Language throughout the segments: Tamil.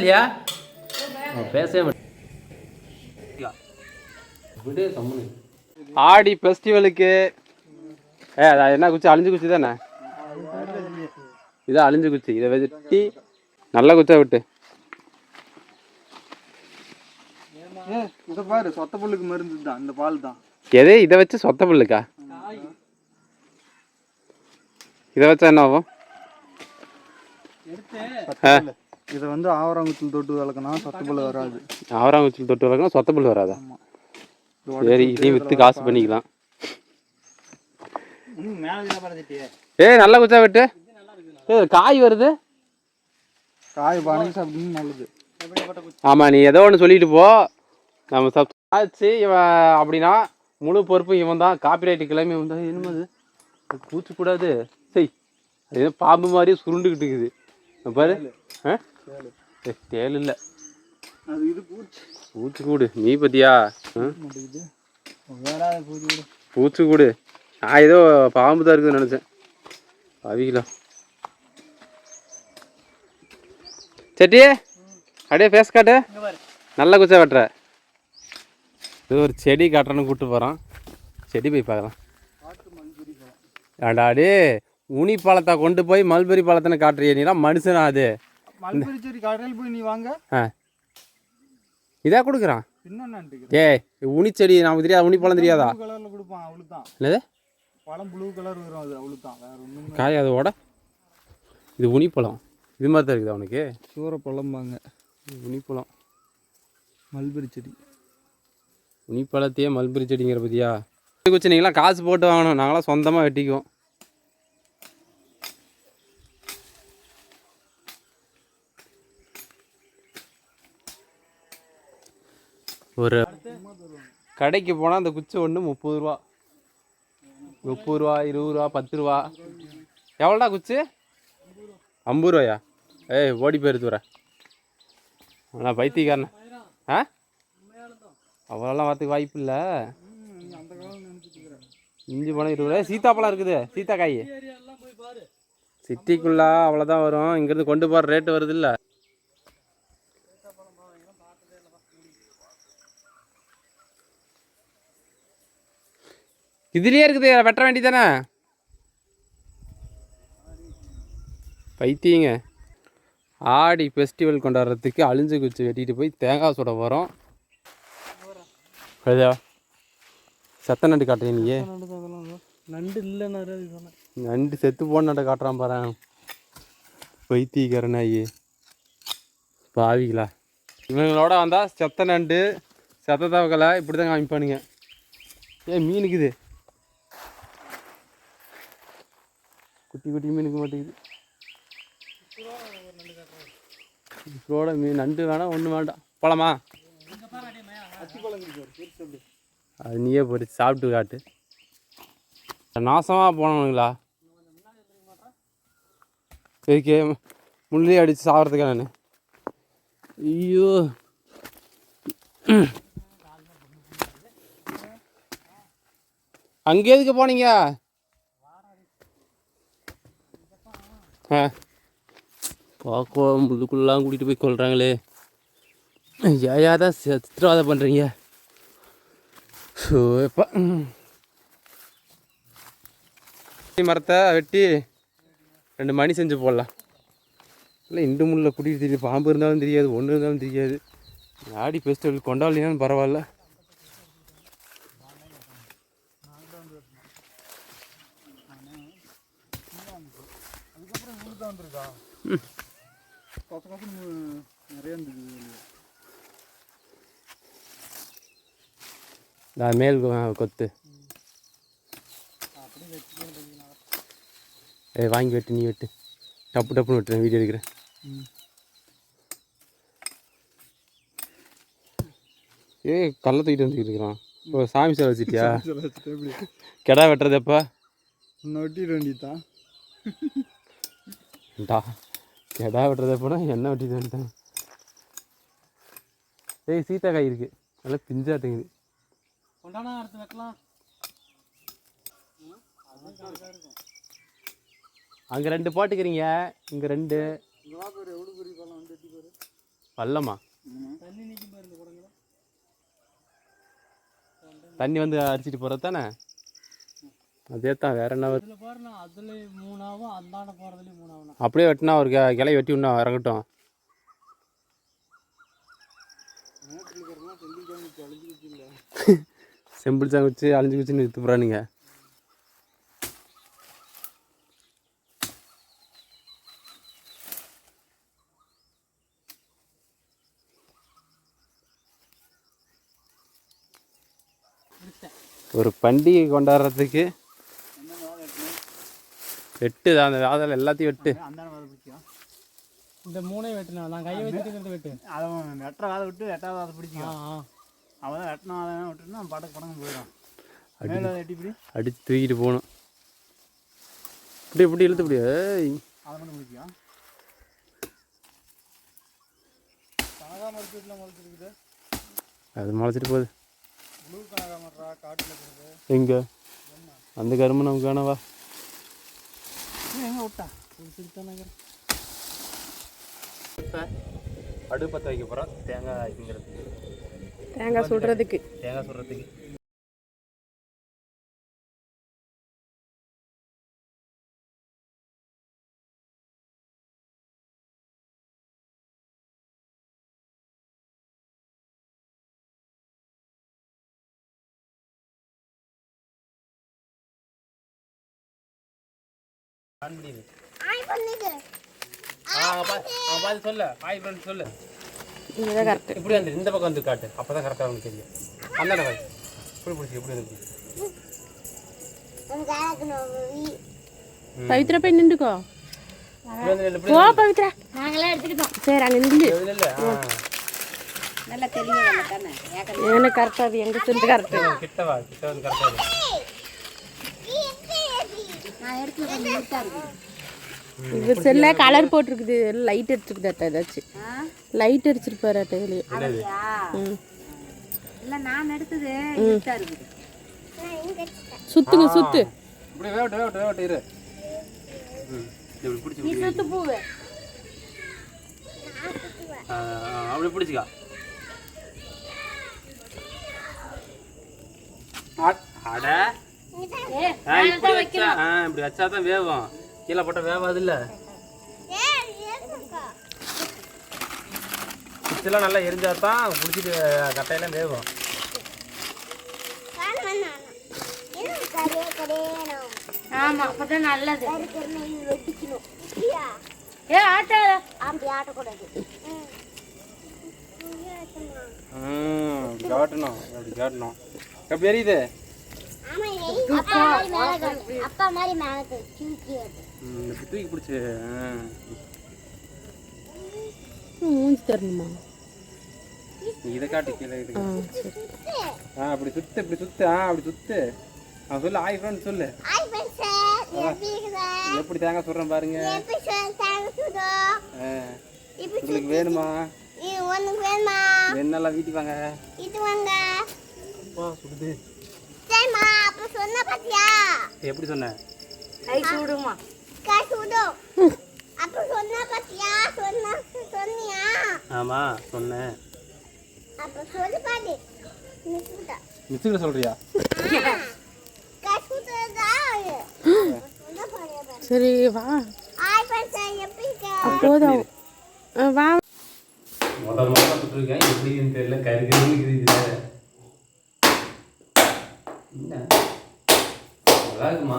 இல்லையா? பேசவே மாட்டேன். ஆடி ஃபெஸ்டிவலுக்கு ஏ அது என்ன குச்சி? அழிஞ்சு குச்சி தானே? இதான் அழிஞ்சு குச்சி. இதை வெட்டி நல்ல குச்சா விட்டு. இதை பாரு சொத்த புல்லுக்கு மருந்து தான் இந்த பால் தான் எது? இதை வச்சு சொத்த புல்லுக்கா? இதை வச்சா என்ன ஆகும்? இதை வந்து ஆவரங்குத்தில் தொட்டு வளர்க்கனா சொத்த புல்லு வராது. ஆவராங்குச்சில் தொட்டு வளர்க்கணும் சொத்த புல் வராதா? சரி இதையும் விற்று காசு பண்ணிக்கலாம். மேலே ஏய் நல்ல குச்சா விட்டு. ஏய் காய் வருது. காய் பானைக்கு சாப்பிட்டீங்க நல்லது. ஆமாம் நீ ஏதோ ஒன்று சொல்லிட்டு போ. நம்ம சப் ஆச்சு இவன் அப்படின்னா முழு பொறுப்பும் இவன் தான். காப்பிரைட்டு கிளம்பி இவன் தான் என்னது அது? பூச்சக்கூடாது. சரி அது பாம்பு மாதிரியே சுருண்டுக்கிட்டு இருக்குது. பாரு. ஆ? தேள் இல்லை அது இது பூச்சி. பூச்சி கூடு நீ பத்தியா? பூச்சி கூட. பூச்சி கூடு. நான் ஏதோ பாம்பு தான் இருக்குதுன்னு நினச்சேன். அவிக்கலாம் செட்டி அப்படியே ஃபேஸ் காட்டு. நல்ல குச்சா வெட்டுற. இது ஒரு செடி காட்டுறன்னு கூப்பிட்டு போகிறான் செடி போய் பார்க்கலாம். ஏண்டா டே உனி பழத்தை கொண்டு போய் மல்பெரி பழத்தைன்னு காட்டுறிய நீனா மனுஷனா அது. மல்பெரி செடி கடையில் போய் நீ வாங்க. ஆ. இதா கொடுக்குறான்? என்னன்னு ஏய் உனி செடி நமக்கு தெரியாது உனி பழம் தெரியாதா? கலரில் கொடுப்பான் அவளுக்கு தான் என்னது? பழம் ப்ளூ கலர் வரும் அது அவளுக்கு தான் வேற ஒன்றும் காய் அதோட இது உனிப்பழம் இது மாதிரி தான் இருக்குது அவனுக்கு சூற பழம்பாங்க உனிப்பழம் மல்பெரி செடி உனிப்பழத்தையே மல்பெரி செடிங்கிற பத்தியா? குச்சி நீங்களாம் காசு போட்டு வாங்கணும். நாங்களாம் சொந்தமாக வெட்டிக்குவோம். ஒரு கடைக்கு போனால் அந்த குச்சி ஒன்று முப்பது ரூபா. முப்பது ரூபா இருபது ரூபா பத்து ரூபா. எவ்வளோடா குச்சி? ஐம்பது ரூபாயா? ஏய் ஓடி போயிருத்து வர. ஆனால் பைத்தியக்காரன. ஆ? அவ்வளோலாம் வரத்துக்கு வாய்ப்பு இல்லை. இஞ்சி பழம் இருபது ரூபாய். சீத்தாப்பழம் இருக்குது. சீத்தாக்காய். சிட்டிக்குள்ளே அவ்வளோதான் வரும். இங்கேருந்து கொண்டு போகிற ரேட்டு வருது இல்லை. இதுலயே இருக்குது வெட்ட வேண்டியதானே பைத்தியங்க. ஆடி ஃபெஸ்டிவல் கொண்டாடுறதுக்கு அழிஞ்சு குச்சி வெட்டிட்டு போய் தேங்காய் சுட போகிறோம் கழுதா சத்த நண்டு காட்டுறீங்க நீ நண்டு இல்லை நிறைய சொன்னேன். நண்டு செத்து போன நண்டை காட்டுறான் பாரு. பைத்தியக்காரனாயி. பாவிங்களா இவங்களோட வந்தால் செத்த நண்டு செத்த தவக்கலை இப்படி தான் காமிப்பானுங்க ஏ மீனுக்குது குட்டி குட்டி மீனுக்கு மாட்டேங்குது. கூட மீன் நண்டு வேணாம் ஒன்றும் வேண்டாம். போலாமா? அது நீயே போட்டு சாப்பிட்டு காட்டு. நாசமாக போனவனுங்களா? சரிக்கே முள்ளே அடித்து சாகிறதுக்கா நான்? ஐயோ. அங்கே எதுக்கு போனீங்க? ஆ. பார்க்கோ முள்ளுக்குள்ளலாம் கூட்டிகிட்டு போய் கொள்கிறாங்களே ஏயா தான் சித்திரவாதம் பண்ணுறீங்க ஸோ எப்போ. மரத்தை வெட்டி ரெண்டு மணி செஞ்சு போடலாம். இல்லை இண்டு முள்ளில் குடிக்கிட்டு தெரியுது பாம்பு இருந்தாலும் தெரியாது ஒன்று இருந்தாலும் தெரியாது. ஆடி ஃபெஸ்டிவல் கொண்டாடலாம் பரவாயில்ல. நிறைய இருந்தது நான் மேல் கொத்து. ஏய் வாங்கி வெட்டு நீ வெட்டு. டப்பு டப்புன்னு வெட்டுறேன் வீடியோ எடுக்கிறேன். ஏய் கல்லை தூக்கிட்டு வந்துக்கிட்டு இருக்கிறான் ஓ சாமி சிலை வச்சிட்டியா? கெடா வெட்டுறது எப்போ? வெட்டிட வேண்டியதான் டா கெடா வெட்டுறது எப்போனா என்ன வெட்டிட்டு வந்துட்டேன் ஏய் சீத்தாக்காய் இருக்கு. நல்லா பிஞ்சாட்டுங்குது அடுத்து வைக்கலாம் அங்கே ரெண்டு போட்டுக்கிறீங்க. இங்கே ரெண்டு. பள்ளமா? குடங்கள தண்ணி வந்து அடிச்சிட்டு போகிறது தானே அதே தான் வேற என்ன அப்படியே வெட்டினா ஒரு கிளை வெட்டி விடணும் இறங்கட்டும். செம்பிள் சாங்க வச்சு அழிஞ்சு வித்து போகிறானுங்க ஒரு பண்டிகை கொண்டாடுறதுக்கு வெட்டு தான் அந்த வாதல் எல்லாத்தையும் வெட்டு. பிடிக்கும். இந்த மூணையும் வெட்டினா நான் கையை வச்சுட்டு வெட்டு. அதை வெட்டுற வாதை விட்டு எட்டாவது வாதை பிடிக்கும். அவன் தான் வெட்டின வாதை விட்டுனா படக்கு படங்கு போயிடும். பிடி. அடிச்சு தூக்கிட்டு போகணும். இப்படி இப்படி இழுத்து இப்படி ஏய். அதை மட்டும் பிடிக்கும் அது முளைச்சிட்டு போகுது. எங்க? அந்த கரும்பு நமக்கு வேணவா? எங்கே விட்டா பிடிச்சிருக்கா நகர். அடுப்பு பற்ற வைக்க போகிறோம் தேங்காய் வைக்கிறதுக்கு தேங்காய் சுடுறதுக்கு. தேங்காய் சுடுறதுக்கு. பார்த்து சொல்லு ஹாய் ஃப்ரெண்ட் சொல்லு. இதுதான் கரெக்ட் இப்படி வந்து இந்த பக்கம் வந்து காட்டு. அப்போ தான் கரெக்டாக உங்களுக்கு தெரியும். அந்தாண்ட காய் இப்படி பிடிச்சி இப்படி வந்து பிடிச்சி. பவித்ரா போய் நின்றுக்கோ. போ பவித்ரா. நாங்களாம் எடுத்துக்கிட்டோம். சரி அங்கே நின்று நில்லு. தெரியும் எனக்கு கரெக்டாக அது எங்கே சொல்லி கரெக்டு கிட்ட வா கிட்ட வந்து கரெக்டாக நான் எடுத்து கொஞ்சம் நீட்டாக இருக்குது இது செல்ல கலர் போட்டிருக்குது. லைட் அடிச்சிருக்குது அட்டை ஏதாச்சும். லைட் அடிச்சிருப்பாரு அட்டை இதுலயே. இல்லை நான் எடுத்தது சுத்துங்க சுத்து. நீ சுத்து பூவு. ஆ, ஆ, அப்படி பிடிச்சிக்கா. அட. ஏ ஆ, இப்படி வச்சா ஆ இப்படி வச்சா தான் வேகும். கீழே போட்டால் வேவாது இல்லை குச்சிலாம் நல்லா எரிஞ்சா தான் பிடிச்சிட்டு கட்டையெல்லாம் வேகும். ஆமாம் அப்போ தான் நல்லது. ஏ ஆட்ட. ம். காட்டணும். அப்படி காட்டணும். எப்படி எரியுது? அப்பா மாதிரி மேலே தூக்கி தூக்கி பிடிச்சி மூஞ்சி தரணுமா? இதை காட்டு கீழே இது ஆ அப்படி சுத்து இப்படி சுத்து ஆ அப்படி சுத்து. ஆ சொல்லு ஃப்ரெண்ட் சொல்லு. எப்படி தேங்காய் சுடுறேன் பாருங்க. ஆ. உங்களுக்கு வேணுமா? என்னெல்லாம் வீட்டுக்கு வாங்க. இது வாங்க. அப்பா சுடுது. சொன்ன பாத்தியா எப்படி சொன்னேன் கை சூடுமா காசு விடும் அப்ப சொன்ன பாத்தியா சொன்ன சொன்னியா ஆமாம் சொன்னேன் அப்ப சொல்லு பாரு நிச்சுட்டா மிச்சுக்கிட்ட சொல்றியா சொன்ன பாரு சரி வா ஆய் பைசா எப்படி போதும் வா முதல் முதல்ல சுட்டுருக்கேன் எப்படின்னு தெரியல கரு கருன்னு இருக்குது என்ன நல்லா இருக்குமா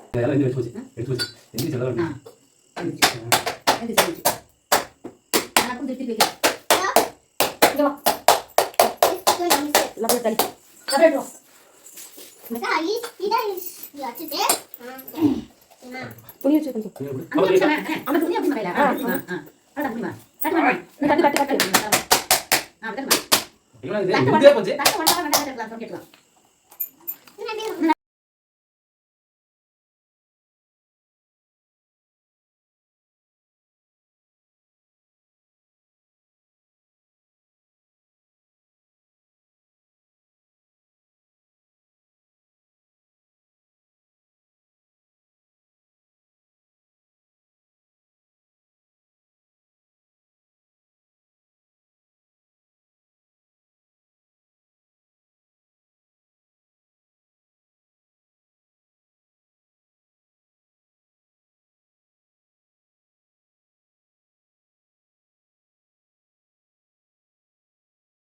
இதெல்லாம் எடுத்து வச்சு எடுத்து வச்சு எந்திரிச்சு இதா அச்சிட்டே புளி வச்சு கொஞ்சம் துணி அப்படி மறையில பண்ணு தட்டு தட்டு தட்டு ஆ ஒண்ணா வேண்டாம் கேட்கலாம் கேட்கலாம்